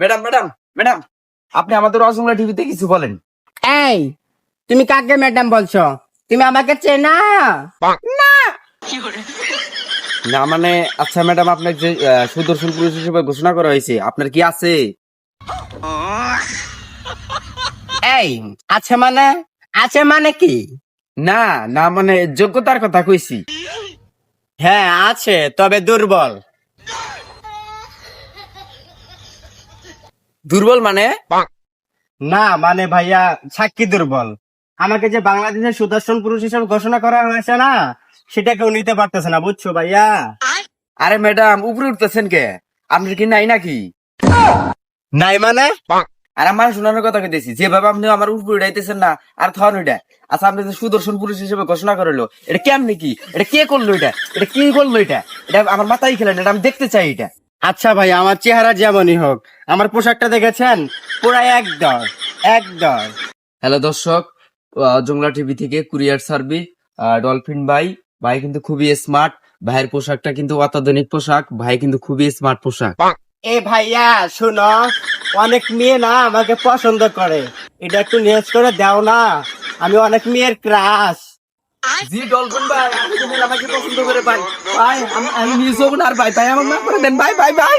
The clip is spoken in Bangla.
ম্যাডাম ম্যাডাম ম্যাডাম আপনি আমাদের অজংলা টিভিতে কিছু বলেন। এই তুমি কাকে ম্যাডাম বলছো? তুমি আমাকে চেনা? না। মানে আচ্ছা ম্যাডাম আপনার যে আহ, সুদর্শন পুরুষ হিসেবে ঘোষণা করা হয়েছে আপনার কি আছে? এই আছে মানে? আছে মানে কি? না না মানে যোগ্যতার কথা কইছি। হ্যাঁ আছে তবে দুর্বল। দুর্বল মানে? না মানে ভাইয়া সাক্ষী দুর্বল। আমাকে যে বাংলাদেশের সুদর্শন পুরুষ হিসেবে ঘোষণা করা হয়েছে না সেটা কেউ নিতে পারতেছে না বুঝছ ভাইয়া? আরে ম্যাডাম উপরে উঠতেছেন কে? আপনার কি নাই নাকি? নাই মানে? আর আমার শোনানোর কথা কইতেছি যেভাবে আপনি আমার উপরে উঠাইতেছেন না আর থন ওইটা আচ্ছা আপনি যে সুদর্শন পুরুষ হিসেবে ঘোষণা করল এটা কেমনি কি? এটা কে করল এটা? এটা কি করল এটা? এটা আমার মাথায় খেলেন এটা আমি দেখতে চাই এটা। আচ্ছা ভাই আমার চেহারা যেমনই হোক আমার পোশাকটা দেখেছেন? পুরা এক দর এক দর হ্যালো দর্শক জংলা টিভি থেকে কুরিয়ার সার্ভিস ডলফিন ভাই। ভাই কিন্তু খুবই স্মার্ট ভাইয়ের পোশাকটা কিন্তু অত্যাধুনিক পোশাক ভাই কিন্তু খুবই স্মার্ট পোশাক। এ ভাইয়া শুনো অনেক মেয়ে না আমাকে পছন্দ করে। এটা একটু নেস করে দাও না। আমি অনেক মেয়ের ক্রাশ ভাই, আমি আমি নিউজ হব না আর ভাই ভাই আমার মা করে দেন। ভাই ভাই ভাই।